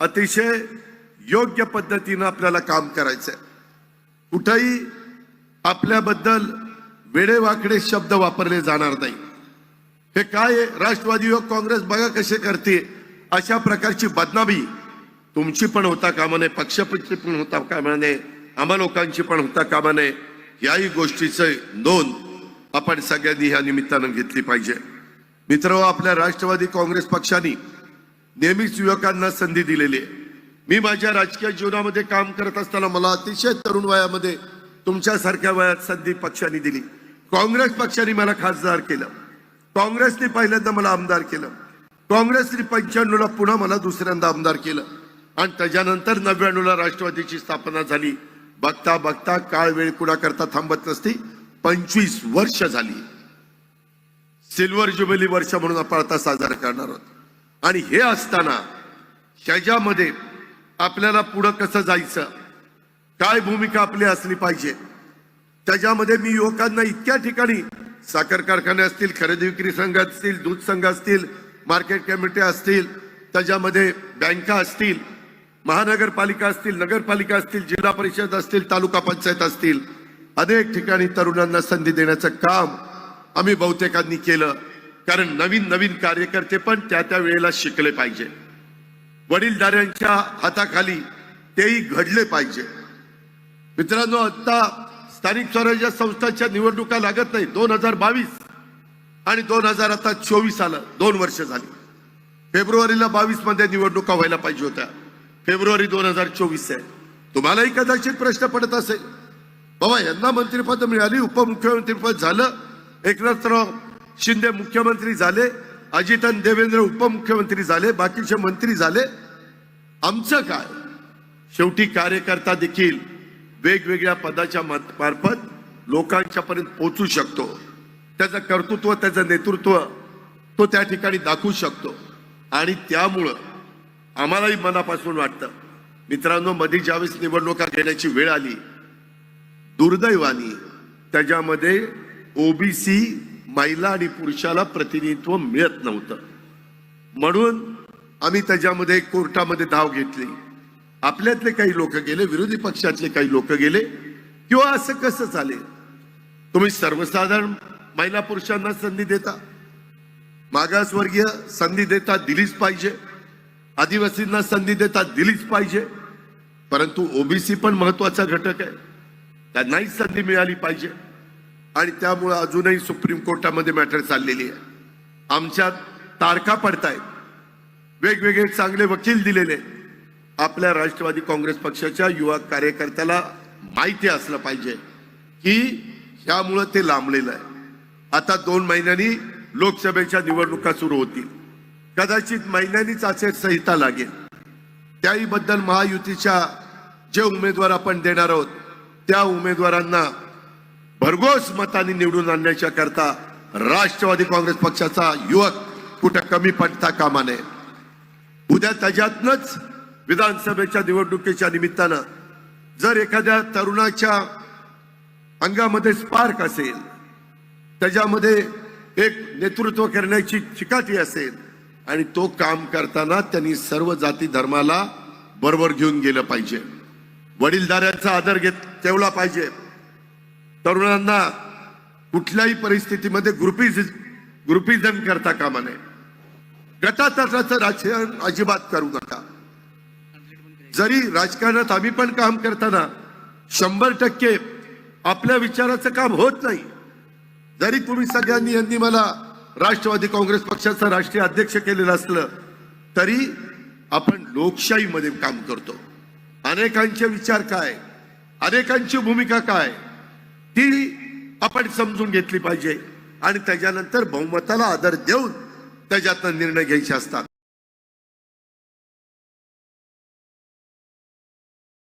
अतिशय योग्य पद्धतीनं आपल्याला काम करायचंय. कुठंही आपल्याबद्दल वेडेवाकडे शब्द वापरले जाणार नाही. हे काय राष्ट्रवादी युवक काँग्रेस बघा कसे करते अशा प्रकारची बदनामी तुमची पण होता कामा नये पक्षापची पण होता कामा नये आम्हा लोकांची पण होता कामा नये याही गोष्टीचं नोंद आपण सगळ्यांनी ह्या निमित्तानं घेतली पाहिजे. मित्र आपल्या राष्ट्रवादी काँग्रेस पक्षाने नेहमीच युवकांना संधी दिलेली आहे. मी माझ्या राजकीय जीवनामध्ये काम करत असताना मला अतिशय तरुण वयामध्ये तुमच्यासारख्या वयात संधी पक्षाने दिली. काँग्रेस पक्षाने मला खासदार केलं. काँग्रेसने पहिल्यांदा मला आमदार केलं. काँग्रेसने पंच्याण्णवला पुन्हा मला दुसऱ्यांदा आमदार केलं. आणि त्याच्यानंतर नव्याण्णवला राष्ट्रवादीची स्थापना झाली. बघता बघता काळ वेळ कुणाकरता थांबत नसती पंचवीस वर्ष झाली. सिल्वर जुबिली वर्ष म्हणून आपण आता साजरा करणार आहोत. आणि हे असताना ह्याच्यामध्ये आपल्याला पुढं कसं जायचं? काय भूमिका आपली असली पाहिजे? त्याच्यामध्ये मी युवकांना इतक्या ठिकाणी साखर कारखाने असतील खरेदी विक्री संघ असतील दूध संघ असतील मार्केट कमिटी असतील त्याच्यामध्ये बँका असतील महानगरपालिका असतील नगरपालिका असतील जिल्हा परिषद असतील तालुका पंचायत असतील अनेक ठिकाणी तरुणांना संधी देण्याचं काम आम्ही बहुतेकांनी केलं. कारण नवीन नवीन कार्यकर्ते पण त्या त्या वेळेला शिकले पाहिजे. वडीलधाऱ्यांच्या हाताखाली तेही घडले पाहिजे. मित्रांनो आता स्थानिक स्वराज्य संस्थांच्या निवडणुका लागत नाही दोन हजार बावीस आणि दोन हजार आता चोवीस आलं दोन वर्ष झाली. फेब्रुवारीला बावीसमध्ये निवडणुका व्हायला पाहिजे होत्या. फेब्रुवारी दोन हजार चोवीस आहे तुम्हालाही कदाचित प्रश्न पडत असेल. बाबा यांना मंत्रिपद मिळाली उपमुख्यमंत्रीपद झालं. एकनाथराव शिंदे मुख्यमंत्री झाले अजितन देवेंद्र उपमुख्यमंत्री झाले बाकीचे मंत्री झाले. आमचं काय? शेवटी कार्यकर्ता देखील वेगवेगळ्या पदाच्या मार्फत लोकांच्या पर्यंत पोहोचू शकतो. त्याचं कर्तृत्व त्याचं नेतृत्व तो त्या ठिकाणी दाखवू शकतो. आणि त्यामुळं आम्हालाही मनापासून वाटतं मित्रांनो मध्ये ज्यावेळेस निवडणुका घेण्याची वेळ आली दुर्दैवानी त्याच्यामध्ये ओबीसी महिला आणि पुरुषाला प्रतिनिधित्व मिळत नव्हतं. म्हणून आम्ही त्याच्यामध्ये कोर्टामध्ये धाव घेतली. आपल्यातले काही लोक गेले विरोधी पक्षातले काही लोक गेले किंवा असं कसं चालेल? तुम्ही सर्वसाधारण महिला पुरुषांना संधी देता. मागासवर्गीय संधी देता दिलीच पाहिजे. आदिवासींना संधी देता दिलीच पाहिजे. परंतु ओबीसी पण महत्त्वाचा घटक आहे. त्यांनाही संधी मिळाली पाहिजे. आणि त्यामुळं अजूनही सुप्रीम कोर्टामध्ये मॅटर चाललेली आहे. आमच्यात तारखा पडतायत. वेगवेगळे चांगले वकील दिलेले आपल्या राष्ट्रवादी काँग्रेस पक्षाच्या युवा कार्यकर्त्याला माहिती असलं पाहिजे की ह्यामुळं ते लांबलेलं आहे. आता दोन महिन्यांनी लोकसभेच्या निवडणुका सुरू होतील. कदाचित महिन्यांनीच आचारसंहिता लागेल. त्याही बद्दल महायुतीच्या जे उमेदवार आपण देणार आहोत त्या उमेदवारांना भरघोस मताने निवडून आणण्याच्या करता राष्ट्रवादी काँग्रेस पक्षाचा युवक कुठं कमी पडता कामा नये. उद्या त्याच्यातनच विधानसभेच्या निवडणुकीच्या निमित्तानं जर एखाद्या तरुणाच्या अंगामध्ये स्पार्क असेल त्याच्यामध्ये एक नेतृत्व करण्याची चिकाटी असेल आणि तो काम करताना त्यांनी सर्व जाती धर्माला बरोबर घेऊन गेलं पाहिजे. वडीलधाऱ्यांचा आदर घेत ठेवला पाहिजे. तरुणांना कुठल्याही परिस्थितीमध्ये ग्रुपिज ग्रुपिझम करता कामा नये. गटातटाचं राजकारण अजिबात करू नका. जरी राजकारणात आम्ही पण काम करताना शंभर टक्के आपल्या विचाराचं काम होत नाही. जरी तुम्ही सगळ्यांनी यांनी मला राष्ट्रवादी काँग्रेस पक्षाचा राष्ट्रीय अध्यक्ष केलेलं असलं तरी आपण लोकशाहीमध्ये काम करतो. अनेकांचे विचार काय? अनेकांची भूमिका काय? ती आपण समजून घेतली पाहिजे. आणि त्याच्यानंतर बहुमताला आदर देऊन त्याच्यातनं निर्णय घ्यायचे असतात.